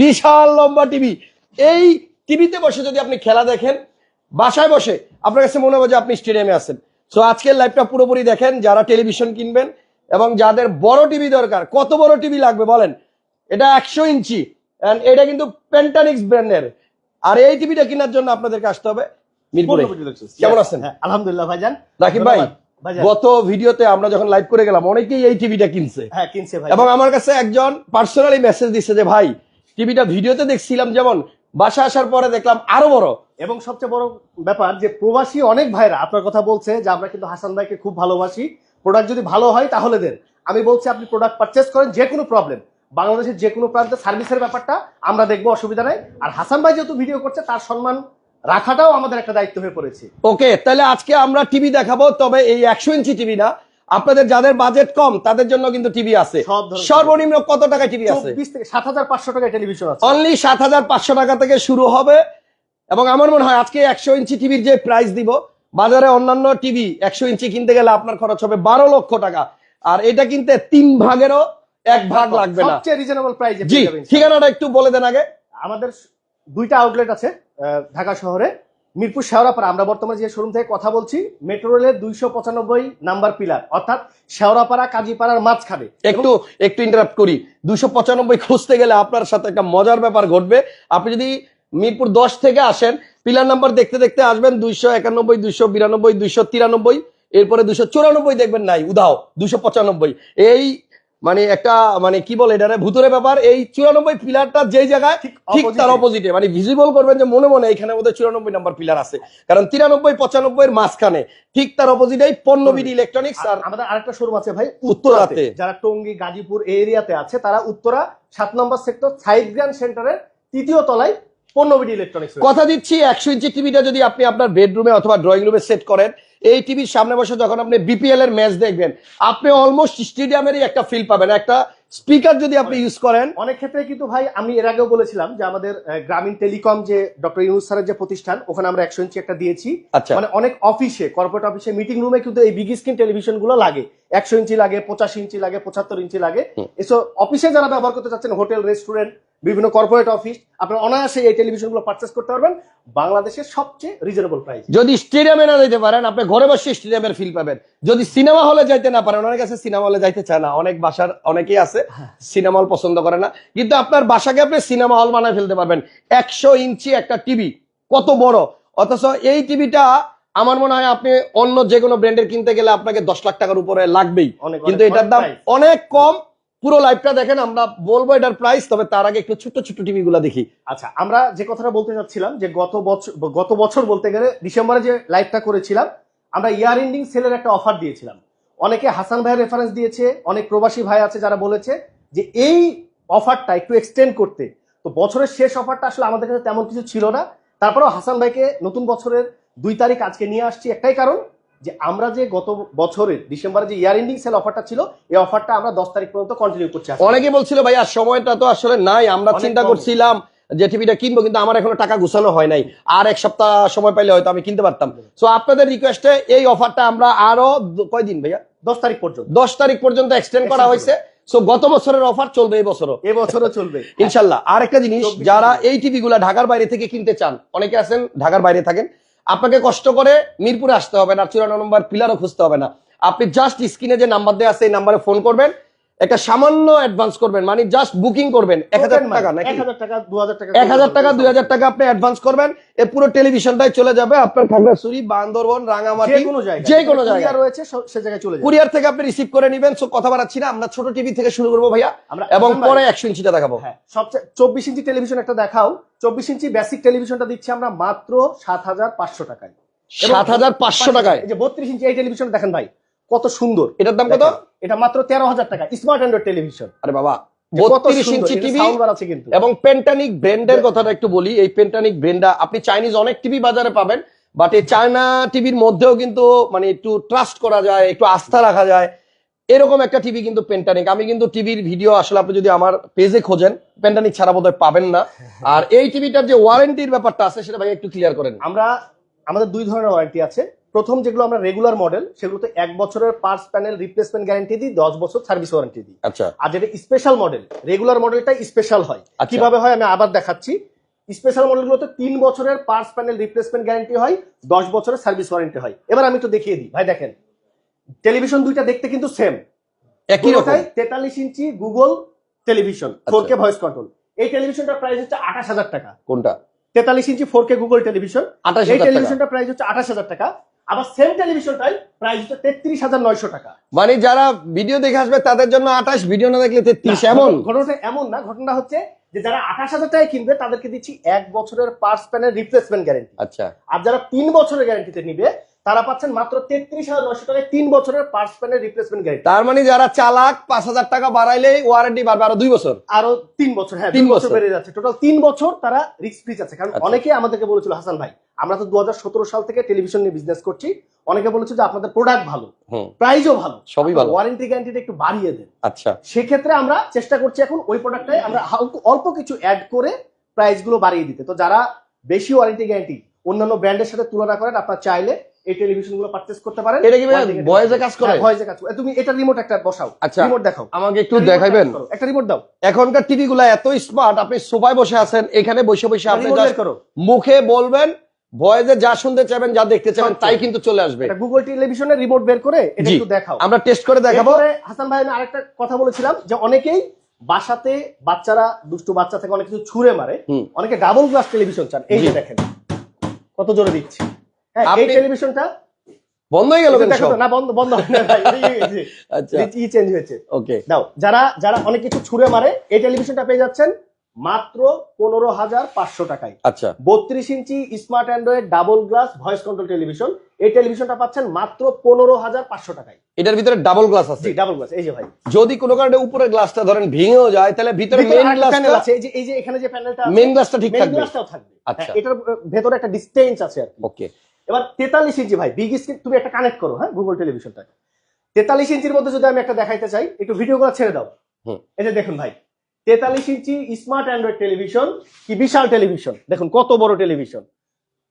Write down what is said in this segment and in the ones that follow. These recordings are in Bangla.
বিশাল লম্বা টিভি। এই টিভিতে বসে যদি আপনি খেলা দেখেন বাসায় বসে আপনার কাছে মনে হবে যে আপনি স্টেডিয়ামে আছেন। সো আজকের লাইভটা পুরোপুরি দেখেন যারা টেলিভিশন কিনবেন এবং যাদের বড় টিভি দরকার কত বড় টিভি লাগবে বলেন? এটা একশো ইঞ্চি এটা কিন্তু পেন্টানিক্স ব্র্যান্ডের আর এই টিভিটা কেনার জন্য আপনাদেরকে আসতে হবে মিরপুরে। কেমন আছেন? হ্যাঁ, আলহামদুলিল্লাহ ভাইজান। রাকিব ভাই গত ভিডিওতে আমরা যখন লাইভ করে গেলাম অনেকেই এই টিভিটা কিনছে। হ্যাঁ কিনছে ভাই এবং আমার কাছে একজন পার্সোনালি মেসেজ দিচ্ছে যে ভাই টিভিটা ভিডিওতে দেখছিলাম যেমন বাসা আসার পরে দেখলাম আরও বড়। এবং সবচেয়ে বড় ব্যাপার যে প্রবাসী অনেক ভাইরা আপনার কথা বলছে যে আমরা কিন্তু হাসান ভাইকে খুব ভালোবাসি। প্রোডাক্ট যদি ভালো হয় তাহলে দেন। আমি বলছি আপনি প্রোডাক্ট পারচেস করেন যে কোনো প্রবলেম বাংলাদেশের যে কোনো প্রান্তে সার্ভিসের ব্যাপারটা আমরা দেখব অসুবিধা নাই। আর হাসান ভাই যেহেতু ভিডিও করছে তার সম্মান রাখাটাও আমাদের একটা দায়িত্ব হয়ে পড়েছে। ওকে তাহলে আজকে আমরা টিভি দেখাবো তবে এই একশো ইঞ্চি টিভি না। আপনাদের যাদের বাজেট কম তাদের জন্য কিন্তু টিভি আছে। সর্বনিম্ন কত টাকা টিভি আছে? সাত হাজার পাঁচশো টাকা টেলিভিশন আছে। অনলি সাত হাজার পাঁচশো টাকা থেকে শুরু হবে। এবং আমার মনে হয় আজকে একশো ইঞ্চি টিভির যে প্রাইস দিব বাজারে অন্যান্য টিভি একশো ইঞ্চি কিনতে গেলে আপনার খরচ হবে বারো লক্ষ টাকা। আর এটা কিনতে তিন ভাগেরও এক ভাগ লাগবে না। রিজনেবল প্রাইসে ঠিকানাটা একটু বলে দেন আগে। আমাদের দুইটা আউটলেট আছে ঢাকা শহরে। মিরপুর শেওড়াপাড়া আমরা বর্তমানে যে শোরুম থেকে কথা বলছি মেট্রো রেলের দুইশো পঁচানব্বই নাম্বার পিলার অর্থাৎ শেওড়াপাড়া কাজীপাড়ার মাঝখানে। একটু একটু ইন্টারাপ্ট করি। দুশো পঁচানব্বই খুঁজতে গেলে আপনার সাথে একটা মজার ব্যাপার ঘটবে। আপনি যদি মিরপুর দশ থেকে আসেন পিলার নাম্বার দেখতে দেখতে আসবেন দুইশো একানব্বই দুইশো বিরানব্বই দুইশো তিরানব্বই এরপরে দুশো চুরানব্বই দেখবেন নাই উদাও দুশো পঁচানব্বই। এই মানে একটা মানে কি বলে এটা ভূতরে ব্যাপার এই চুরানব্বই পিলারটা যেই জায়গায় ঠিক তার অপোজিটে মানে ভিজিবল করবেন যে মনে মনে এখানে বোধহয় চুরানব্বই নাম্বার পিলার আছে। কারণ তিরানব্বই পঁচানব্বই এর মাঝখানে ঠিক তার অপোজিটেই পণ্যবিধি ইলেকট্রনিক্স আর আমাদের আরেকটা শোরুম আছে ভাই উত্তরাতে। যারা টঙ্গী গাজীপুর এরিয়াতে আছে তারা উত্তরা সাত নম্বর সেক্টর সাইড গ্রান্ড সেন্টারের তৃতীয় তলায় পণ্যবিডি ইলেকট্রনিক্স কথা দিচ্ছি একশো ইঞ্চি টিভিটা যদি আপনি আপনার বেডরুমে অথবা ড্রয়িং রুমে সেট করেন এই টিভির সামনে বসে যখন আপনি বিপিএল এর ম্যাচ দেখবেন আপনি অলমোস্ট স্টেডিয়ামেরই একটা ফিল পাবেন। একটা স্পিকার যদি আপনি ইউজ করেন। অনেক ক্ষেত্রে কিন্তু ভাই আমি এর আগেও বলেছিলাম যে আমাদের গ্রামীণ টেলিকম যে ডক্টর ইউনুস স্যারের যে প্রতিষ্ঠান ওখানে আমরা একশো ইঞ্চি একটা দিয়েছি। আচ্ছা। মানে অনেক অফিসে কর্পোরেট অফিসে মিটিং রুমে কিন্তু এই বিগ স্ক্রিন টেলিভিশনগুলো লাগে। একশো ইঞ্চি লাগে পঁচাশি ইঞ্চি লাগে পঁচাত্তর ইঞ্চি লাগে। এসব অফিসে যারা ব্যবহার করতে চাচ্ছেন হোটেল রেস্টুরেন্ট বিভিন্ন কর্পোরেট অফিস আপনার অনায়াসে এই টেলিভিশনগুলো পারচেস করতে পারবেন। বাংলাদেশের সবচেয়ে রিজনেবল প্রাইস যদি স্টেডিয়ামে না যেতে পারেন আপনি ঘরে বসে স্টেডিয়ামের ফিল পাবেন। যদি সিনেমা হলে যাইতে না পারেন অনেক আছে সিনেমা হলে যাইতে চায় না অনেক বাসার অনেকেই আছে সিনেমা হল পছন্দ করে না। কিন্তু আপনার বাসাকে আপনি সিনেমা হল বানায় ফেলতে পারবেন। একশো ইঞ্চি একটা টিভি কত বড়? অথচ এই টিভিটা আমার মনে হয় আপনি অন্য যে কোনো ব্র্যান্ডের কিনতে গেলে আপনাকে দশ লাখ টাকার উপরে লাগবেই। কিন্তু এটার দাম অনেক কম। পুরো লাইভটা দেখেন, আমরা বলব এটার প্রাইস তবে তার আগে একটু ছোট ছোট টিভি গুলা দেখি। আচ্ছা আমরা যে কথাটা বলতে চাচ্ছিলাম, যে গত বছর গত বছর বলতে গেলে ডিসেম্বরে যে লাইভটা করেছিলাম, আমরা ইয়ার এন্ডিং সেলের একটা অফার দিয়েছিলাম। অনেকে হাসান ভাইয়ের রেফারেন্স দিয়েছে, অনেক প্রবাসী ভাই আছে যারা বলেছে যে এই অফারটা একটু এক্সটেন্ড করতে। তো বছরের শেষ অফারটা আসলে আমাদের কাছে তেমন কিছু ছিল না। তারপরেও হাসান ভাইকে নতুন বছরের দুই তারিখ আজকে নিয়ে আসছি একটাই কারণ যে আমরা যে গত বছরের ডিসেম্বরে যে ইয়ার এন্ডিং সেল অফারটা ছিল এই অফারটা আমরা দশ তারিখ পর্যন্ত কন্টিনিউ করছি অনেকে বলছিল ভাইয়া সময়টা তো আসলে নাই আমরা চিন্তা করছিলাম যে টিভিটা কিনবো কিন্তু আমার এখনও টাকা গুছানো হয় নাই। আর এক সপ্তাহ সময় পাইলে হয়তো আমি কিনতে পারতাম। সো আপনাদের রিকোয়েস্টে এই অফারটা আমরা আরও কয়দিন ভাইয়া? দশ তারিখ পর্যন্ত। দশ তারিখ পর্যন্ত এক্সটেন্ড করা হয়েছে। সো গত বছরের অফার চলবে এই বছরও। এবছরও চলবে। ইনশাল্লাহ। আর একটা জিনিস যারা এই টিভি গুলা ঢাকার বাইরে থেকে কিনতে চান অনেকে আছেন ঢাকার বাইরে থাকেন আপনাকে কষ্ট করে মিরপুরে আসতে হবে না চুরানো নম্বর পিলারও খুঁজতে হবে না। আপনি জাস্ট স্ক্রিনে যে নাম্বার দেওয়া আছে, এই নাম্বারে ফোন করবেন। একটা সামান্য অ্যাডভান্স করবেন মানে জাস্ট বুকিং করবেন এক হাজার টাকা নাকি? এক হাজার টাকা দু হাজার টাকা এক হাজার টাকা দুই হাজার টাকা আপনি অ্যাডভান্স করবেন এ পুরো টেলিভিশনটাই চলে যাবে আপনার খাগড়াছড়ি বান্দরবন রাঙামাটি যে কোনো কুরিয়ার রয়েছে সে জায়গায় চলে যাবে। কুরিয়ার থেকে আপনি রিসিভ করে নেবেন সো কথা বাড়াচ্ছি না আমরা ছোট টিভি থেকে শুরু করব ভাইয়া আমরা এবং পরে একশো ইঞ্চিটা দেখাবো। হ্যাঁ সবচেয়ে চব্বিশ ইঞ্চি টেলিভিশন একটা দেখাও চব্বিশ ইঞ্চি বেসিক টেলিভিশনটা দিচ্ছি আমরা মাত্র সাত হাজার পাঁচশো টাকায়। সাত হাজার পাঁচশো টাকায়। যে বত্রিশ ইঞ্চি এই টেলিভিশন দেখেন ভাই কত সুন্দর। এটার দাম কত? এটা মাত্র তেরো হাজার টাকা স্মার্ট অ্যান্ড্রয়েড টেলিভিশন আরে বাবা কত বত্রিশ ইঞ্চি টিভি আছে কিন্তু। এবং পেন্টানিক ব্র্যান্ডের কথাটা একটু বলি এই পেন্টানিক ব্র্যান্ডটা আপনি চাইনিজ অনেক টিভি বাজারে পাবেন বাট এই চায়না টিভির মধ্যেও কিন্তু মানে একটু ট্রাস্ট করা যায় একটু আস্থা রাখা যায়। এরকম একটা টিভি কিন্তু পেন্টানিক আমি কিন্তু টিভির ভিডিও আসলে আপনি যদি আমার পেজে খোঁজেন পেন্টানিক ছাড়া বোধহয় পাবেন না। আর এই টিভিটার যে ওয়ারেন্টির ব্যাপারটা আছে সেটা ভাই একটু ক্লিয়ার করেন। আমরা আমাদের দুই ধরনের ওয়ারেন্টি আছে। প্রথম যেগুলো আমরা রেগুলার মডেল সেগুলোতে এক বছরের পার্টস প্যানেল রিপ্লেসমেন্ট গ্যারান্টি দিই দশ বছর সার্ভিস ওয়ারেন্টি দিই। আচ্ছা। আর যেটা স্পেশাল মডেল রেগুলার মডেলটা স্পেশাল হয়। আচ্ছা। কীভাবে হয় আমি আবার দেখাচ্ছি। স্পেশাল মডেলগুলোতে তিন বছরের পার্টস প্যানেল রিপ্লেসমেন্ট গ্যারান্টি হয় দশ বছরের সার্ভিস ওয়ারেন্টি হয়। এবার আমি তো দেখিয়ে দিই। ভাই দেখেন টেলিভিশন দুইটা দেখতে কিন্তু সেম একই রকম। তেতাল্লিশ inch Google television. Four K voice control এই টেলিভিশনটার প্রাইস হচ্ছে আঠাশ হাজার টাকা। কোনটা? তেতাল্লিশ inch four K Google television এই টেলিভিশনটার প্রাইস হচ্ছে আঠাশ হাজার টাকা। আবার সেম টেলিভিশনটাই প্রাইস হচ্ছে তেত্রিশ হাজার নয়শো টাকা। মানে যারা ভিডিও দেখে আসবে তাদের জন্য আঠাশ ভিডিও না দেখলে তেত্রিশ এমন? ঘটনাটা এমন না ঘটনা হচ্ছে যে যারা আঠাশ হাজার টাকায় কিনবে তাদেরকে দিচ্ছি এক বছরের পার্স প্যানের রিপ্লেসমেন্ট গ্যারেন্টি আচ্ছা। আর যারা তিন বছরের গ্যারেন্টিতে নিবে তারা পাচ্ছেন মাত্র তেত্রিশ হাজার নয়শো টাকায় তিন বছরের পার্টস প্যানের রিপ্লেসমেন্ট গ্যারেন্টি তার মানে যারা চালাক পাঁচ হাজার টাকা বাড়াইলেই ওয়ারেন্টি বাড়বে আরও দুই বছর। আরও তিন বছর হ্যাঁ তিন বছর। বেড়ে যাচ্ছে। টোটাল তিন বছর তারা রিস্ক ফ্রি আছে। কারণ আচ্ছা। অনেকে আমাদেরকে বলেছিল হাসান ভাই আমরা তো দু হাজার সতেরো সাল থেকে টেলিভিশন নিয়ে বিজনেস করছি। অনেকে বলেছে যে আপনাদের প্রোডাক্ট ভালো প্রাইসও ভালো। সবই ভালো। ওয়ারেন্টি গ্যারান্টিটা একটু বাড়িয়ে দেন। আচ্ছা। সেক্ষেত্রে আমরা চেষ্টা করছি এখন ওই প্রোডাক্টটাই আমরা অল্প কিছু অ্যাড করে প্রাইসগুলো বাড়িয়ে দিতে। তো যারা বেশি ওয়ারেন্টি গ্যারান্টি অন্যান্য ব্র্যান্ডের সাথে তুলনা করেন আপনার চাইলে এই টেলিভিশনগুলো পারচেস করতে পারেন। এটা কি ভয়েসে কাজ করে? ভয়েসে কাজ করে। তুমি এটা রিমোট একটা বসাও। আচ্ছা। রিমোট দেখাও। আমাকে একটু দেখাইবেন? করো, একটা রিমোট দাও। এখনকার টিভি গুলা এত স্মার্ট আপনি সোফায় বসে আছেন এখানে বসে বসে আপনি মুখে বলবেন ভয়েসে যা শুনতে চাইবেন যা দেখতে চাইবেন তাই কিন্তু চলে আসবে। এটা গুগল টেলিভিশনের রিমোট বের করে এটা একটু দেখাও। আমরা টেস্ট করে দেখাবো। হাসান ভাই আমি আরেকটা কথা বলেছিলাম যে অনেকেই বাসাতে বাচ্চারা দুষ্টু বাচ্চা থেকে অনেক কিছু ছুঁড়ে মারে। অনেকে ডাবল গ্লাস টেলিভিশন চান। এই যে দেখেন কত জোরে দিচ্ছি। হ্যাঁ এই টেলিভিশনটা বন্ধ হয়ে গেল না বন্ধ বন্ধ আচ্ছা। ই চেঞ্জ হয়েছে। ওকে দাও যারা যারা অনেক কিছু ছুঁড়ে মারে এই টেলিভিশনটা পেয়ে যাচ্ছেন মাত্র পনেরো হাজার পাঁচশো টাকায়। আচ্ছা। বত্রিশ inch smart android double glass voice control television এই টেলিভিশনটা পাচ্ছেন মাত্র পনেরো হাজার পাঁচশো টাকায়। এটার ভিতরে ডাবল গ্লাস আছে। ডাবল গ্লাস এই যে ভাই। যদি কোনো কারণে উপরে গ্লাসটা ধরেন ভেঙেও যায় তাহলে ভিতরে মেইন গ্লাসটা আছে এই যে এই যে এখানে যে প্যানেলটা মেইন গ্লাসটা ঠিক থাকবে। গ্লাসটাও থাকবে। আচ্ছা। হ্যাঁ, এটার ভেতরে একটা ডিস্টেন্স আছে আর কি। ওকে এবার তেতাল্লিশ ইঞ্চি ভাই বিগ স্ক্রিন তুমি একটা কানেক্ট করো হ্যাঁ গুগল টেলিভিশনটা তেতাল্লিশ ইঞ্চির মধ্যে যদি আমি একটা দেখাইতে চাই একটু ভিডিওগুলো ছেড়ে দাও। এই যে দেখুন ভাই তেতাল্লিশ ইঞ্চি স্মার্ট অ্যান্ড্রয়েড টেলিভিশন কি বিশাল টেলিভিশন দেখুন কত বড় টেলিভিশন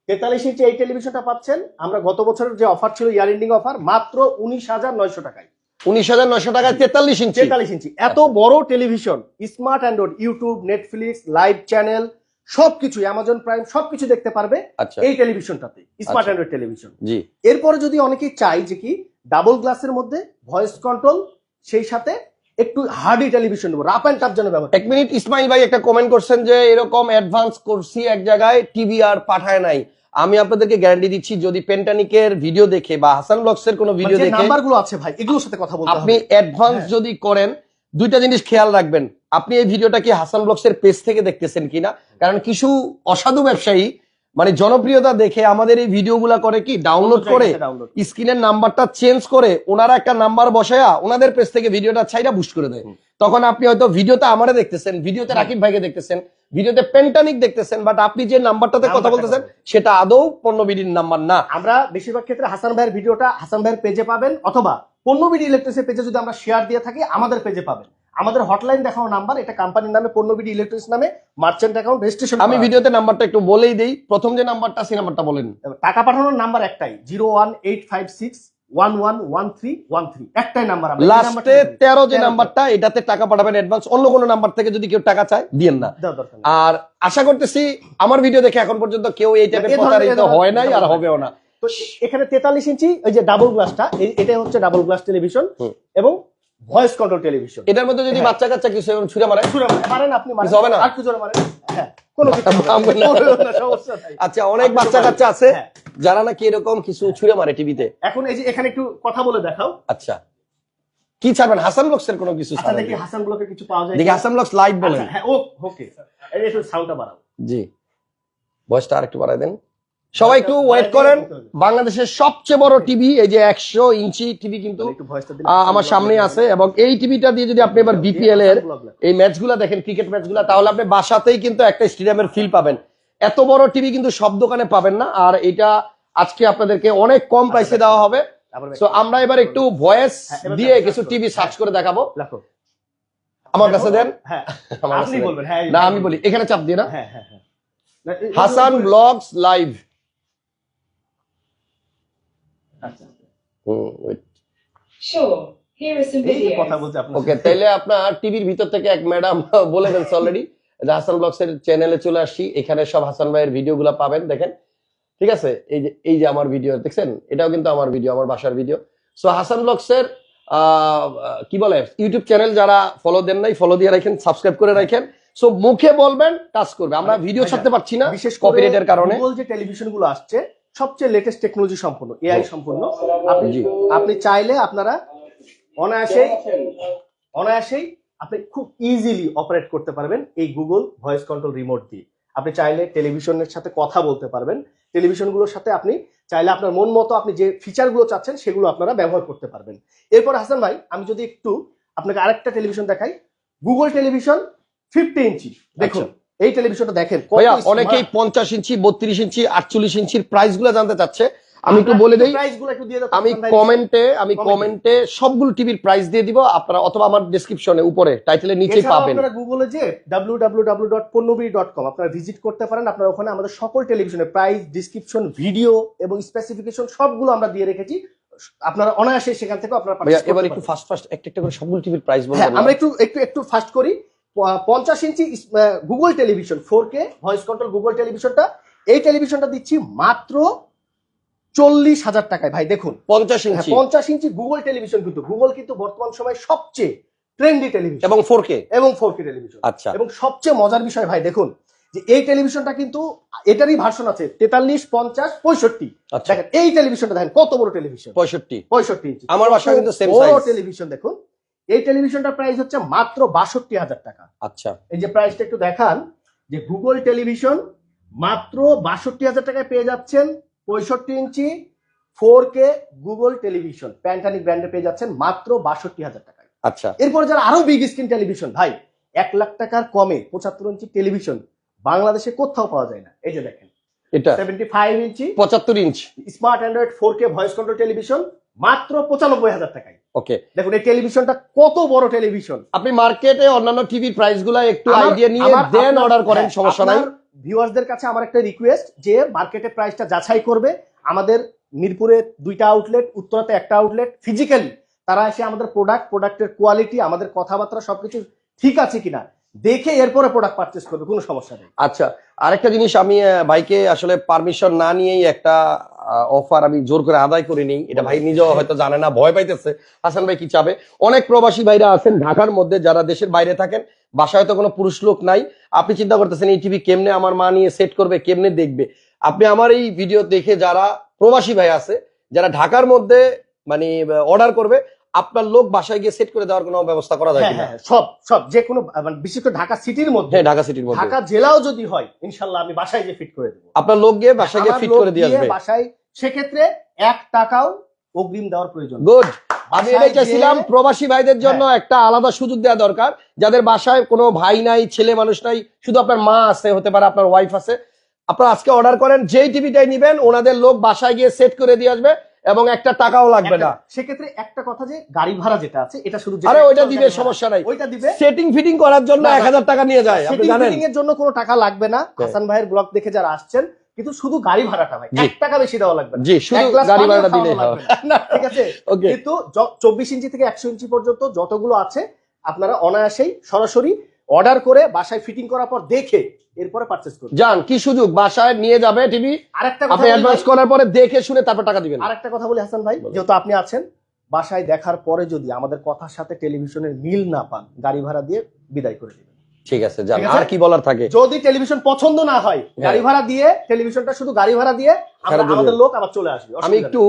তেতাল্লিশ ইঞ্চি এই টেলিভিশনটা পাচ্ছেন আমরা গত বছরের যে অফার ছিল ইয়ার এন্ডিং অফার মাত্র উনিশ হাজার নয়শো টাকায়। উনিশ হাজার নয়শো টাকায় তেতাল্লিশ ইঞ্চি। তেতাল্লিশ ইঞ্চি এত বড় television smart android YouTube Netflix live channel সবকিছু অ্যামাজন প্রাইম সবকিছু দেখতে পারবে আচ্ছা। এই টেলিভিশনটাতে স্মার্ট। অ্যান্ড্রয়েড টেলিভিশন জি। এরপরে যদি অনেকেই চাই যে কি ডাবল গ্লাসের মধ্যে ভয়েস কন্ট্রোল সেই সাথে একটু হার্ডি টেলিভিশন নেব রাপ অ্যান্ড টাপ যেন ব্যবহার এক মিনিট ইসমাইল ভাই একটা কমেন্ট করছেন যে এরকম অ্যাডভান্স করছি এক জায়গায় টিভি আর পাঠায় নাই। আমি আপনাদেরকে গ্যারান্টি দিচ্ছি যদি পেন্টানিকের ভিডিও দেখে বা হাসান ব্লগস এর কোনো ভিডিও দেখে নাম্বারগুলো আছে ভাই এগুলোর সাথে কথা বলতে আপনি অ্যাডভান্স। যদি করেন দুইটা জিনিস খেয়াল রাখবেন। আপনি এই ভিডিওটা কি হাসান ব্লগস এর পেজ থেকে দেখতেছেন কিনা? কারণ কিছু অসাধু ব্যবসায়ী মানে জনপ্রিয়তা দেখে আমাদের এই ভিডিওগুলা করে কি ডাউনলোড করে স্ক্রিনের নাম্বারটা চেঞ্জ করে ওনারা একটা নাম্বার বসায়া ওনাদের পেজ থেকে ভিডিওটা চাইরা বুস্ট করে দেয়। তখন আপনি হয়তো ভিডিওতে আমারে দেখতেছেন ভিডিওতে রাকিব ভাইকে দেখতেছেন ভিডিওতে পেন্টানিক দেখতেছেন বাট আপনি যে নাম্বারটাতে কথা বলতেছেন সেটা আদৌ পণ্যবিডির নাম্বার না। আমরা বেশিরভাগ ক্ষেত্রে হাসান ভাইয়ের ভিডিওটা হাসান ভাইয়ের পেজে পাবেন অথবা পণ্যবিডি ইলেকট্রিক্সের পেজে যদি আমরা শেয়ার দিয়ে থাকি আমাদের পেজে পাবেন। আমাদের হটলাইন দেখানো নাম্বার এটা কোম্পানির নামে পণ্যবিডি ইলেকট্রিক্স নামে মার্চেন্ট অ্যাকাউন্ট রেজিস্ট্রেশন আমি ভিডিওতে নাম্বারটা একটু বলেই দেই। প্রথম যে নাম্বারটা সেই নাম্বারটা বলেন। টাকা পাঠানোর নাম্বার একটাই zero one eight five six one one one three one three একটাই নাম্বার লাস্টে তেরো যে নাম্বারটা এটাতে টাকা পাঠাবেন অ্যাডভান্স অন্য কোনো নাম্বার থেকে যদি কেউ টাকা চায় দিয়েন না। দেওয়ার দরকার নেই। আর আশা করতেছি আমার ভিডিও দেখে এখন পর্যন্ত কেউ এই টাইপের প্রতারিত হয় নাই আর হবেও না। তো এখানে তেতাল্লিশ ইঞ্চি ওই যে ডাবল গ্লাসটা এটাই হচ্ছে ডাবল গ্লাস টেলিভিশন এবং ভয়েস কন্ট্রোল টেলিভিশন এটার মধ্যে যদি হ্যাঁ। বাচ্চা কাচ্চা কিছু এরকম ছুঁড়ে মারে? মারেন আপনি মারেন হবে না? আর কিছু মারেন হ্যাঁ কোনো কিছু সমস্যা নাই। আচ্ছা অনেক বাচ্চা কাচ্চা আছে হ্যাঁ। যারা নাকি এরকম কিছু ছুঁড়ে মারে টিভিতে? এখন এই যে এখানে একটু কথা বলে দেখাও। আচ্ছা। কি ছাড়বেন? হাসান ব্লগস এর কোনো কিছু আচ্ছা দেখি হাসান ব্লকে কিছু পাওয়া যায় দেখি হাসান বলেন। আচ্ছা, হ্যাঁ ও ওকে। এই একটু সাউন্ডটা বাড়াও। জি। ভয়েসটা আর একটু বাড়াই দেন। সবাই একটু ওয়েট করেন। বাংলাদেশের সবচেয়ে বড় টিভি এই যে একশো ইঞ্চি টিভি কিন্তু আমার সামনে আছে। এবং এই টিভিটা দিয়ে যদি আপনি এবার বিপিএল এর এই ম্যাচগুলো দেখেন ক্রিকেট ম্যাচগুলো তাহলে আপনি বাসাতেই কিন্তু একটা স্টেডিয়ামের ফিল পাবেন। এত বড় টিভি কিন্তু সব দোকানে পাবেন না। আর এটা আজকে আপনাদেরকে অনেক কম প্রাইসে দেওয়া হবে। তো আমরা এবার একটু ভয়েস হ্যাঁ, দিয়ে কিছু টিভি সার্চ করে দেখাবো। আমার কাছে দেন। হ্যাঁ। আমার কাছে দেন। হ্যাঁ না আমি বলি এখানে চাপ দিয়ে না। হ্যাঁ হ্যাঁ হ্যাঁ। হাসান ব্লগস লাইভ আচ্ছা Sure. Here are some এই যে কথা videos. বলছে আপনার ওকে তাইলে আপনার টিভির ভিতর থেকে এক ম্যাডাম বলে ফেলছে অলরেডি হাসান ব্লগস এর চ্যানেলে চলে আসছি। এখানে সব হাসান ভাইয়ের ভিডিওগুলো পাবেন দেখেন। ঠিক আছে? এই যে এই যে আমার ভিডিও দেখছেন? এটাও কিন্তু আমার ভিডিও আমার বাসার ভিডিও। সো হাসান ব্লগস এর আহ, কি বলে ইউটিউব চ্যানেল যারা ফলো দেন নাই ফলো দিয়ে রাখেন সাবস্ক্রাইব করে রাখেন। সো মুখে বলবেন কাজ করবে। আমরা ভিডিও ছাড়তে পারছি না বিশেষ করে কপিরাইটের কারণে। গুগল যে টেলিভিশনগুলো আসছে সবচেয়ে লেটেস্ট টেকনোলজি সম্পন্ন এআই সম্পন্ন। আপনি আপনি চাইলে আপনারা অনায়াসেই অনায়াসেই আপনি খুব ইজিলি অপারেট করতে পারবেন এই গুগল ভয়েস কন্ট্রোল রিমোট দিয়ে। আপনি চাইলে টেলিভিশনের সাথে কথা বলতে পারবেন। টেলিভিশনগুলোর সাথে আপনি চাইলে আপনার মন মতো আপনি যে ফিচারগুলো চাচ্ছেন সেগুলো আপনারা ব্যবহার করতে পারবেন। এরপর হাসান ভাই আমি যদি একটু আপনাকে আরেকটা টেলিভিশন দেখাই। গুগল টেলিভিশন ফিফটি ইঞ্চি দেখুন এই টেলিভিশনটা দেখেন ভাইয়া অনেকেই পঞ্চাশ ইঞ্চি বত্রিশ ইঞ্চি আটচল্লিশ ইঞ্চির প্রাইসগুলো জানতে চাচ্ছে। আমি একটু বলে দিই প্রাইস একটু দিয়ে দাও আমি কমেন্টে আমি. কমেন্টে সবগুলো টিভির প্রাইস দিয়ে দিব আপনারা অথবা আমার ডেসক্রিপশনে উপরে টাইটেলের এছাড়াও পাবেন। আপনারা গুগলে যে www.পণ্যবী.com আপনারা ভিজিট করতে পারেন আপনারা ওখানে আমাদের সকল টেলিভিশনের প্রাইস ডিসক্রিপশন ভিডিও এবং স্পেসিফিকেশন সবগুলো আমরা দিয়ে রেখেছি। আপনারা অনায়াসে সেখান থেকে আপনারা এবার একটু। ফাস্ট ফাস্ট একটা একটা করে সবগুলো টিভির প্রাইস বলবেন আমরা একটু একটু একটু ফাস্ট করি। পঞ্চাশ inch Google television four K voice control Google টেলিভিশনটা। এই টেলিভিশনটা দিচ্ছি মাত্র চল্লিশ হাজার টাকায়। ভাই দেখুন। পঞ্চাশ হ্যাঁ, ইঞ্চি। পঞ্চাশ ইঞ্চি গুগল টেলিভিশন কিন্তু গুগল কিন্তু বর্তমান সময় সবচেয়ে ট্রেন্ডি টেলিভিশন। এবং ফোর কে এবং ফোর কে টেলিভিশন। আচ্ছা। এবং সবচেয়ে মজার বিষয় ভাই দেখুন যে এই টেলিভিশনটা কিন্তু এটারই ভার্সন আছে তেতাল্লিশ পঞ্চাশ পঁয়ষট্টি। আচ্ছা। দেখেন এই টেলিভিশনটা দেখেন কত বড় টেলিভিশন? পঁয়ষট্টি। পঁয়ষট্টি ইঞ্চি। আমার বাসায় কিন্তু বড় টেলিভিশন দেখুন। এই টেলিভিশনটার প্রাইস হচ্ছে মাত্র বাষট্টি হাজার টাকা। আচ্ছা। এই যে প্রাইসটা একটু দেখান যে গুগল টেলিভিশন মাত্র বাষট্টি হাজার টাকায় পেয়ে যাচ্ছেন পঁয়ষট্টি inch four K Google television. প্যান্টানিক ব্র্যান্ডে পেয়ে যাচ্ছেন মাত্র বাষট্টি হাজার টাকায়। আচ্ছা। এরপর যারা আরও বিগ স্ক্রিন টেলিভিশন ভাই এক লাখ টাকার কমে পঁচাত্তর ইঞ্চি টেলিভিশন বাংলাদেশে কোথাও পাওয়া যায় না। এই যে দেখেন এটা সেভেন্টি ফাইভ ইঞ্চি পঁচাত্তর inch. Smart android four K voice control television মাত্র পঁচানব্বই হাজার টাকায়। ওকে। দেখুন এই টেলিভিশনটা কত বড় টেলিভিশন। আপনি মার্কেটে অন্যান্য টিভির প্রাইসগুলা একটু আইডিয়া নিয়ে দেন অর্ডার করেন হ্যাঁ, সমস্যা নাই। ভিউয়ার্সদের কাছে আমার একটা রিকোয়েস্ট যে মার্কেটে প্রাইসটা যাচাই করবে। আমাদের মিরপুরে দুইটা আউটলেট উত্তরাতে একটা আউটলেট ফিজিক্যালি তারা এসে আমাদের প্রোডাক্ট প্রোডাক্টের কোয়ালিটি আমাদের কথাবার্তা সবকিছু ঠিক আছে কিনা দেখে এরপরে প্রোডাক্ট পারচেস করবে কোনো সমস্যা নেই। আচ্ছা আরেকটা জিনিস আমি ভাইকে আসলে পারমিশন না নিয়েই একটা অফার আমি জোর করে আদায় করে নিই এটা ভাই নিজেও হয়তো জানে না ভয় পাইতেছে। হাসান ভাই কি চাবে? অনেক প্রবাসী ভাইরা আছেন ঢাকার মধ্যে যারা দেশের বাইরে থাকেন। বাসায় হয়তো কোনো পুরুষ লোক নাই। আপনি চিন্তা করতেছেন এই টিভি কেমনে আমার মা নিয়ে সেট করবে কেমনে দেখবে? আপনি আমার এই ভিডিও দেখে যারা প্রবাসী ভাই আছে যারা ঢাকার মধ্যে মানে অর্ডার করবে আপনার লোক বাসায় গিয়ে সেট করে দেওয়ার কোনো ব্যবস্থা করা যায় হ্যাঁ হ্যাঁ সব সব যে কোনো মানে বিশেষ করে ঢাকা সিটির মধ্যে হ্যাঁ ঢাকা সিটির মধ্যে। ঢাকা জেলাও যদি হয় ইনশাল্লাহ আমি বাসায় গিয়ে ফিট করে দেবো। আপনার লোক গিয়ে বাসায় গিয়ে ফিট করে দিয়ে আসবে। বাসায় সেক্ষেত্রে এক টাকাও অগ্রিম দেওয়ার প্রয়োজন গুড আমি এটাই চাইছিলাম প্রবাসী ভাইদের জন্য একটা আলাদা সুযোগ দেওয়া দরকার। যাদের বাসায় কোনো ভাই নাই ছেলে মানুষ নাই শুধু আপনার মা আছে হতে পারে আপনার ওয়াইফ আছে। আপনারা আজকে অর্ডার করেন যেই টিভিটাই নিবেন ওনাদের লোক বাসায় গিয়ে সেট করে দিয়ে আসবে। এবং একটা টাকাও লাগবে না। সেক্ষেত্রে একটা কথা যে গাড়ি ভাড়া যেটা আছে এটা শুধু আরে ওইটা দিবে সমস্যা নাই। ওইটা দিবে সেটিং ফিটিং করার জন্য। এক হাজার টাকা নিয়ে যায় আপনি সেটিং জানেন? ফিটিং এর জন্য কোনো টাকা লাগবে না। হাসান ভাইয়ের ব্লগ দেখে যারা আসছেন কিন্তু শুধু গাড়ি ভাড়াটা ভাই এক টাকা বেশি দেওয়া লাগবে জি শুধু গাড়ি ভাড়াটা না। ঠিক আছে? কিন্তু চব্বিশ ইঞ্চি থেকে একশো ইঞ্চি পর্যন্ত যতগুলো আছে আপনারা অনায়াসেই সরাসরি অর্ডার করে বাসায় ফিটিং করার পর দেখে এরপরে পারচেস করবেন যান কি সুযোগ? বাসায় নিয়ে যাবে টিভি? আরেকটা কথা আপনি অ্যাডভান্স করার পরে দেখে শুনে তারপর টাকা দিবেন। আরেকটা কথা বলি হাসান ভাই যেহেতু আপনি আছেন বাসায় দেখার পরে যদি আমাদের কথার সাথে টেলিভিশনের মিল না পান গাড়ি ভাড়া দিয়ে বিদায় করে দিবেন। ঠিক আছে যান আর কি বলার থাকে? যদি টেলিভিশন পছন্দ না হয় গাড়ি ভাড়া দিয়ে টেলিভিশনটা শুধু গাড়ি ভাড়া দিয়ে আমরা- আমাদের লোক আবার চলে আসবে। আমি একটু।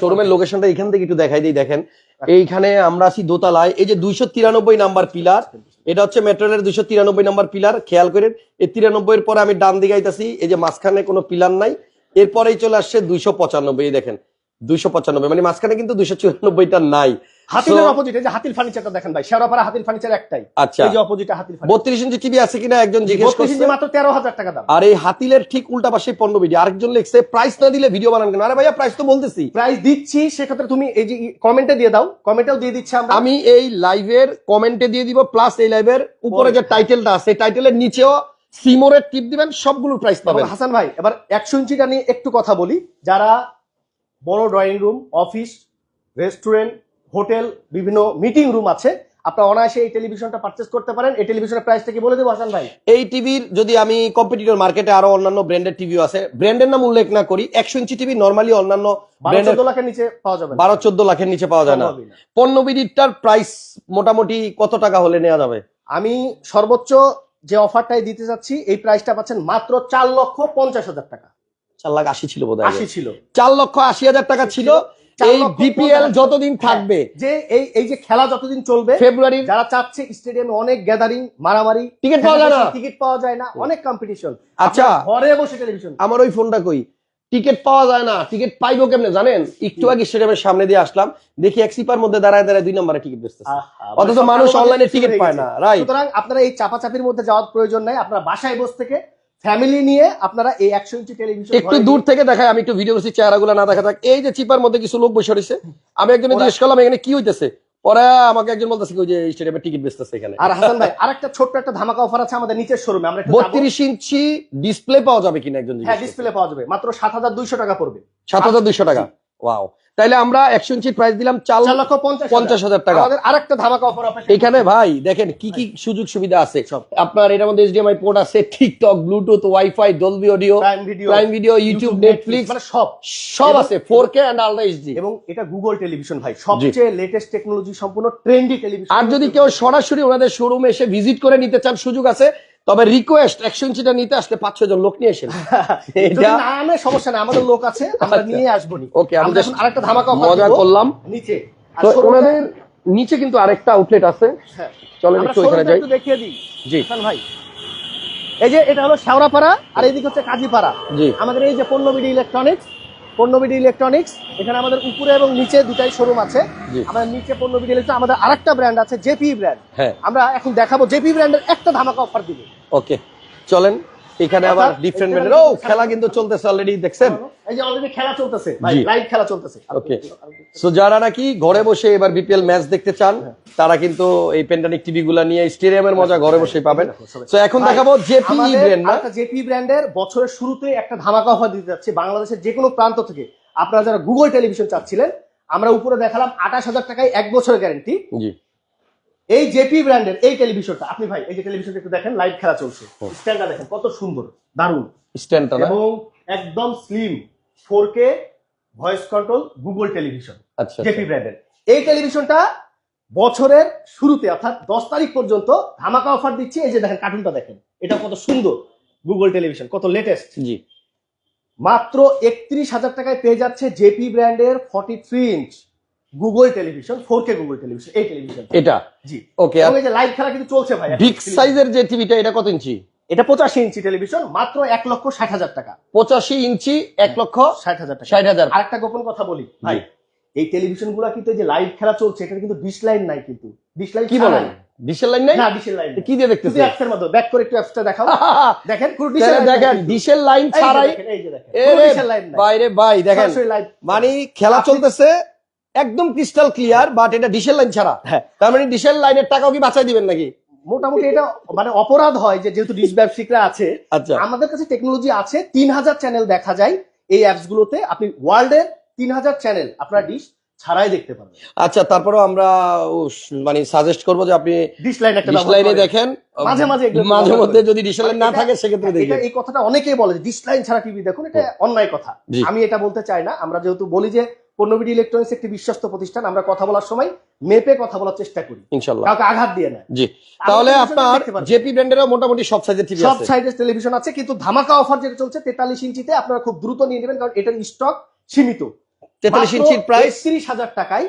শোরুমের লোকেশনটা এখান থেকে একটু দেখাই দিই দেখেন। এইখানে আমরা আছি দোতলায় এই যে দুইশো তিরানব্বই নাম্বার পিলার এটা হচ্ছে মেট্রোলের দুশো তিরানব্বই নম্বর পিলার, খেয়াল করেন। এই তিরানব্বই এর পরে আমি ডান দিকে আইতাছি, এই যে মাঝখানে কোনো পিলার নাই। এরপরেই চলে আসছে দুইশো পঁচানব্বই দেখেন। দুইশো পঁচানব্বই মানে মাঝখানে কিন্তু দুইশো চুরানব্বইটা নাই। হাতিলের অপোজিট যে হাতিল ফার্নিচারটা দেখেন ভাই শেরাপাড়া হাতিল ফার্নিচার একটাই। আচ্ছা। এই যে অপোজিটে হাতিল ফার্নিচার বত্রিশ ইঞ্চি টিভি আছে কিনা একজন জিজ্ঞেস করছে ইঞ্চি মাত্র তেরো হাজার টাকা দাম। আর এই হাতিলের ঠিক উল্টা পাশে পণ্য ভিডিও আরেকজন লিখছে প্রাইস না দিলে ভিডিও বানান কেন? আরে ভাইয়া প্রাইস তো বলতেছি। প্রাইস দিচ্ছি সেক্ষেত্রে তুমি এই যে কমেন্টে দিয়ে দাও। কমেন্টেও দিয়ে দিচ্ছি আমরা। আমি এই লাইভের কমেন্টে দিয়ে দিব প্লাস এই লাইভের উপরে যে টাইটেলটা আছে টাইটেলের নিচেও সিমোরের টিপ দিবেন সবগুলোর প্রাইস পাবেন। হাসান ভাই এবার একশো ইঞ্চিটা নিয়ে একটু কথা বলি। যারা বড় drawing room office restaurant hotel বিভিন্ন মিটিং রুম আছে। আপনারা অনায়াসে এই টেলিভিশনটা পারচেস করতে পারেন। এই টেলিভিশনের প্রাইসটা কি বলে দেবো হাসান ভাই? এই টিভির যদি আমি কম্পিটিটর মার্কেটে আরও অন্যান্য ব্র্যান্ডের টিভিও আছে ব্র্যান্ডের নাম উল্লেখ না করি একশো ইঞ্চি টিভি নর্মালি অন্যান্য লাখের নিচে পাওয়া যাবে বারো চোদ্দ লাখের নিচে পাওয়া যায় না। সম্ভবই না। প্রাইস মোটামুটি কত টাকা হলে নেওয়া যাবে? আমি সর্বোচ্চ যে অফারটাই দিতে যাচ্ছি এই প্রাইসটা পাচ্ছেন মাত্র চার লক্ষ পঞ্চাশ হাজার টাকা। চার লাখ আশি ছিল বোধ আশি ছিল। চার লক্ষ আশি হাজার টাকা ছিল। এই বিপিএল যতদিন থাকবে হ্যাঁ, যে এই এই যে খেলা যতদিন চলবে ফেব্রুয়ারির যারা চাচ্ছে স্টেডিয়ামে অনেক গ্যাদারিং মারামারি টিকিট পাওয়া যায় না। টিকিট পাওয়া যায় না অনেক কম্পিটিশন আচ্ছা। ঘরে বসে টেলিভিশন আমার ওই ফোনটা কই? টিকিট পাওয়া যায় না টিকিট পাইবো কেমনে জানেন? একটু আগে স্টেডিয়ামের সামনে দিয়ে আসলাম দেখি এক সিপার মধ্যে দাঁড়ায় দাঁড়ায় দুই নম্বরে টিকিট বেচতেছে। অথচ মানুষ অনলাইনে টিকিট পায় না রাইট সুতরাং আপনারা এই চাপাচাপির মধ্যে যাওয়ার প্রয়োজন নাই আপনারা বাসায় বসে থেকে ফ্যামিলি নিয়ে আপনারা এই একশো ইঞ্চি টেলিভিশন একটু দূর থেকে দেখায় আমি একটু ভিডিও করছি চেহারাগুলো না দেখা থাক এই যে চিপার মধ্যে কিছু লোক বসে রয়েছে আমি একজন জিজ্ঞেস করলাম এখানে কি হইতেছে? পরে আমাকে একজন বলতেছে ওই যে স্টেডিয়ামে টিকিট বেচতেছে এখানে। আর হাসান ভাই আরেকটা ছোট্ট একটা ধামাকা অফার আছে আমাদের নিচের শোরুমে আমরা একটু যাব। বত্রিশ ইঞ্চি ডিসপ্লে পাওয়া যাবে কিনা একজন হ্যাঁ ডিসপ্লে পাওয়া যাবে মাত্র সাত হাজার দুইশো টাকা পড়বে। সাত হাজার দুইশো টাকা। ওয়াও তাইলে আমরা একশো ইঞ্চির প্রাইস দিলাম চার লক্ষ পঞ্চাশ হাজার। টাকা। আরেকটা ধামাকা অফার এখানে ভাই দেখেন কি কি সুযোগ সুবিধা আছে। সব। আপনার এটার মধ্যে এইচডিএমআই পোর্ট আছে TikTok Bluetooth WiFi Dolby audio Prime video YouTube Netflix মানে সব। সব আছে four K and ultra HD এবং এটা গুগল টেলিভিশন ভাই সবচেয়ে লেটেস্ট টেকনোলজি সম্পূর্ণ ট্রেন্ডি টেলিভিশন আর যদি কেউ সরাসরি ওনাদের শোরুমে এসে ভিজিট করে নিতে চান সুযোগ আছে তবে রিকোয়েস্ট একশো ইঞ্চিটা নিতে আসলে পাঁচ ছয় জন লোক নিয়ে যদি এটা না আনে সমস্যা নেই আমাদের লোক আছে আমরা আচ্ছা। নিয়ে আসব ওকে আরেকটা ধামাকা মজা করলাম। নিচে। তো ওনাদের নিচে কিন্তু আরেকটা আউটলেট আছে। হ্যাঁ, চলেন একটু ওইখানে যাই। দেখিয়ে দিই। জি। ভাই। এই যে এটা হলো শেওড়াপাড়া আর এইদিকে হচ্ছে কাজীপাড়া। জি। আমাদের এই যে পণ্যবিডি ইলেকট্রনিক্স পণ্যবিডি ইলেকট্রনিক্স এখানে আমাদের উপরে এবং নিচে দুটাই শোরুম আছে। আমাদের নিচে পণ্যবিডি ইলেকট্রনিক্স আমাদের আরেকটা ব্র্যান্ড আছে জেপি ব্র্যান্ড হ্যাঁ। আমরা এখন দেখাবো জেপি ব্র্যান্ডের একটা ধামাকা অফার দিব। ওকে চলেন। এখানে আবার ডিফারেন্ট ব্র্যান্ডের ও খেলা কিন্তু চলতেছে অলরেডি দেখছেন? এই যে অলরেডি খেলা চলতেছে। ভাই লাইভ খেলা চলতেছে। ওকে সো যারা নাকি ঘরে বসে এবার বিপিএল ম্যাচ দেখতে চান তারা কিন্তু এই টিভি গুলা নিয়ে স্টেডিয়ামের মজা ঘরে বসে পাবেন। তো এখন দেখাবো জেপি ব্র্যান্ড না। জেপি ব্র্যান্ডের বছরের শুরুতেই একটা ধামাকা অফার দিতে যাচ্ছে বাংলাদেশের যে কোনো প্রান্ত থেকে। আপনারা যারা গুগল টেলিভিশন চাচ্ছিলেন আমরা উপরে দেখালাম আঠাশ হাজার টাকায় এক বছরের গ্যারেন্টি জি। এই জেপি ব্র্যান্ডের এই টেলিভিশনটা আপনি ভাই এই যে টেলিভিশনটা একটু দেখেন লাইভ খেলা চলছে। স্ট্যান্ডটা দেখেন কত সুন্দর দারুণ। স্ট্যান্ডটা এবং একদম slim four K voice control Google television আচ্ছা জেপি ব্র্যান্ডের। এই টেলিভিশনটা বছরের শুরুতে অর্থাৎ দশ তারিখ পর্যন্ত ধামাকা অফার দিচ্ছে। এই যে দেখেন কার্টুনটা দেখেন এটা কত সুন্দর গুগল টেলিভিশন কত লেটেস্ট জি। মাত্র একত্রিশ হাজার টাকায় পেয়ে যাচ্ছে জেপি ব্র্যান্ডের forty three inch Google television four K Google television এই টেলিভিশন এটা? জি। ওকে এই যে লাইভ খেলা কিন্তু চলছে ভাই বিগ সাইজের যে টিভিটা এটা কত ইঞ্চি? এটা পঁচাশি ইঞ্চি টেলিভিশন মাত্র এক লক্ষ ষাট হাজার টাকা। পঁচাশি ইঞ্চি এক লক্ষ ষাট হাজার টাকা। ষাট হাজার। আরেকটা গোপন কথা বলি ভাই এই টেলিভিশনগুলা কিন্তু যে লাইভ খেলা চলছে এটা কিন্তু ডিশ লাইন নাই কিন্তু। ডিশ লাইন কি বলেন? ডিশের লাইন নাই? না ডিশের লাইন কি দিয়ে শুধু দেখতেছে অ্যাপসের মধ্যে ব্যাক করে একটু অ্যাপসটা দেখাও। দেখেন পুরো ডিশের দেখেন ডিশের লাইন ছাড়াই এই যে দেখেন এ পুরো রে ডিশের লাইন নাই। বাইরে ভাই দেখেন। মানে খেলা। চলতেছে একদম ক্রিস্টাল ক্লিয়ার বাট এটা ডিশের লাইন ছাড়া। হ্যাঁ। তার মানে ডিশের লাইনের টাকাও কি বাঁচাই দিবেন নাকি? মোটামুটি এটা মানে অপরাধ হয় যে যেহেতু ডিশ ব্যবসায়িকরা আছে। আচ্ছা। আমাদের কাছে টেকনোলজি আছে তিন হাজার চ্যানেল দেখা যায় এই অ্যাপস গুলোতে। আপনি ওয়ার্ল্ডের তিন হাজার চ্যানেল আপনার ডিশ ছাড়াই দেখতে পারবেন আচ্ছা তারপরেও আমরা মানে সাজেস্ট করব যে আপনি ডিশ লাইন একটা ডিশ লাইনে দেখেন মাঝে মাঝে মাঝে মধ্যে যদি ডিশ লাইন না থাকে সেক্ষেত্রে এটা দেখবেন এই কথাটা অনেকেই বলে ডিশ লাইন ছাড়া টিভি দেখুন এটা অন্যায় কথা। আমি এটা বলতে চাই না আমরা যেহেতু বলি যে পণ্যবিডি ইলেকট্রনিক্স একটি বিশ্বস্ত প্রতিষ্ঠান আমরা কথা বলার সময় মেপে কথা বলার চেষ্টা করি। ইনশাল্লাহ। কাউকে আঘাত দিয়ে না। জি। তাহলে আপনার জেপি ব্র্যান্ডেরও মোটামুটি সব সাইজের টিভি সব সাইজের টেলিভিশন আছে কিন্তু ধামাকা অফার যেটা চলছে তেতাল্লিশ ইঞ্চিতে আপনারা খুব দ্রুত নিয়ে নেবেন কারণ এটার স্টক সীমিত। তেতাল্লিশ ইঞ্চির প্রাইস তিরিশ হাজার টাকায়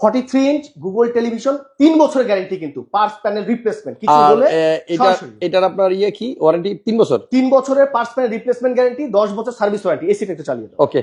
forty three inch Google television তিন বছরের গ্যারেন্টি কিন্তু পার্স প্যানেল রিপ্লেসমেন্ট কিছু বলে এটা এটার আপনার ইয়ে কি? ওয়ারেন্টি তিন বছর? তিন বছরের পার্স প্যানেল রিপ্লেসমেন্ট গ্যারান্টি দশ বছর সার্ভিস ওয়ারেন্টি এসিটা একটু চালিয়ে দাও। ওকে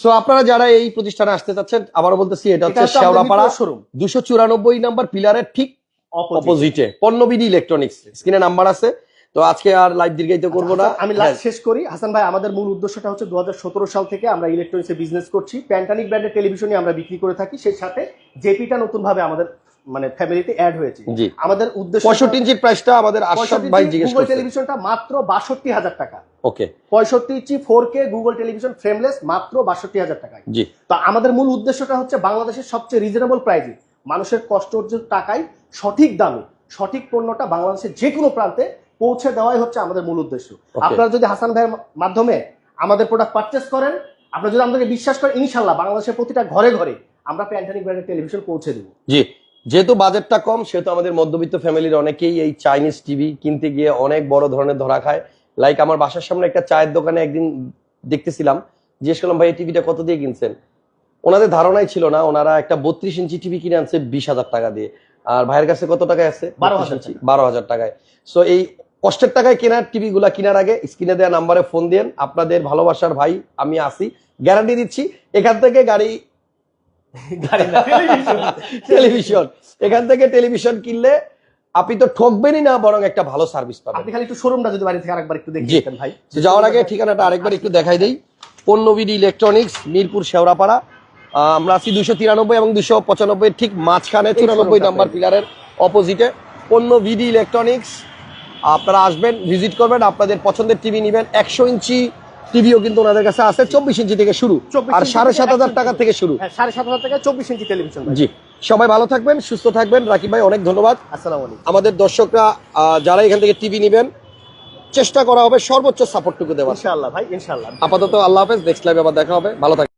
সো আপনারা যারা এই প্রতিষ্ঠানে আসতে চাচ্ছেন আবারও বলতেছি এটা হচ্ছে শেওড়াপাড়া শোরুম। দুশো চুরানব্বই নাম্বার পিলারের ঠিক অপোজিটে পণ্যবিধি ইলেকট্রনিক্স স্ক্রিনে নাম্বার আছে। তো আজকে আর লাইভ দীর্ঘায়িত করব না। আচ্ছা, আমি হ্যাঁ, লাস্ট শেষ করি। হাসান ভাই আমাদের মূল উদ্দেশ্যটা হচ্ছে দু হাজার সতেরো সাল থেকে আমরা ইলেকট্রনিক্সে বিজনেস করছি। প্যান্টানিক ব্র্যান্ডের টেলিভিশনই আমরা বিক্রি করে থাকি। সেই সাথে জেপিটা নতুন ভাবে আমাদের মানে ফ্যামিলিতে অ্যাড হয়েছি। আমাদের উদ্দেশ্য পঁয়ষট্টি ইঞ্চির প্রাইসটা আমাদের আশরাফ ভাই জিজ্ঞেস গুগল টেলিভিশনটা মাত্র বাষট্টি হাজার টাকা। ওকে। পঁয়ষট্টি inch four K Google television frameless মাত্র বাষট্টি হাজার টাকায়। জি। তো আমাদের মূল উদ্দেশ্যটা হচ্ছে বাংলাদেশের সবচেয়ে রিজনেবল প্রাইজে মানুষের কষ্ট অর্জিত টাকায় সঠিক দামে সঠিক পণ্যটা বাংলাদেশের যে কোনো প্রান্তে পৌঁছে দেওয়াই হচ্ছে আমাদের মূল উদ্দেশ্য। আপনারা যদি হাসান ভাইয়ের মাধ্যমে আমাদের প্রোডাক্ট পারচেস করেন আপনারা যদি আমাদেরকে বিশ্বাস করেন ইনশাল্লাহ বাংলাদেশের প্রতিটা ঘরে ঘরে আমরা প্যান্টানিক ব্র্যান্ডের টেলিভিশন পৌঁছে দেবো। জি। যেহেতু বাজেটটা কম সেহেতু আমাদের মধ্যবিত্ত ফ্যামিলির অনেকেই এই চাইনিজ টিভি কিনতে গিয়ে অনেক বড় ধরনের ধরা খায়। লাইক আমার বাসার সামনে একটা চায়ের দোকানে একদিন দেখতেছিলাম জিজ্ঞেস করলাম ভাই এই টিভিটা কত দিয়ে কিনছেন? ওনাদের ধারণাই ছিল না ওনারা একটা বত্রিশ ইঞ্চি টিভি কিনে আনছে বিশ হাজার টাকা দিয়ে। আর ভাইয়ের কাছে কত টাকায় আছে? 12,000 ইঞ্চি বারো হাজার টাকায়। সো এই কষ্টের টাকায় কেনার টিভি গুলা কেনার আগে স্ক্রিনে দেওয়া নাম্বারে ফোন দেন আপনাদের ভালোবাসার ভাই আমি আসি। গ্যারান্টি দিচ্ছি এখান থেকে গাড়ি টেলিভিশন। এখান থেকে টেলিভিশন কিনলে আপনি তো ঠকবেনই না বরং একটা ভালো সার্ভিস পাবেন। আপনি খালি একটু শোরুমটা যদি বাড়ি থেকে আরেকবার একটু। দেখিয়ে দিতেন ভাই। যাওয়ার আগে ঠিকানাটা আরেকবার একটু দেখাই দেই। পণ্যবিডি ইলেকট্রনিক্স মিরপুর শেওড়াপাড়া। আমরা আছি দুশো তিরানব্বই এবং দুশো পঁচানব্বই ঠিক মাঝখানে চুরানব্বই নাম্বার পিলারের অপোজিটে পণ্য ভিডি ইলেকট্রনিক্স আপনারা আসবেন ভিজিট করবেন আপনাদের পছন্দের টিভি নেবেন। একশো ইঞ্চি টিভিও কিন্তু ওনাদের কাছে আছে চব্বিশ ইঞ্চি থেকে শুরু আর সাড়ে সাত হাজার টাকা থেকে শুরু। হ্যাঁ সাড়ে সাত হাজার টাকা চব্বিশ ইঞ্চি টেলিভিশন জি সবাই ভালো থাকবেন সুস্থ থাকবেন। রাকিব ভাই অনেক ধন্যবাদ। আসসালাম আলাইকুম। আমাদের দর্শকরা আহ, যারা এখান থেকে টিভি নেবেন চেষ্টা করা হবে সর্বোচ্চ সাপোর্টটুকু দেওয়া ইনশাআল্লাহ ভাই ইনশাআল্লাহ। আপাতত আল্লাহ হাফেজ নেক্সট লাইভে আবার দেখা হবে। ভালো থাকবেন।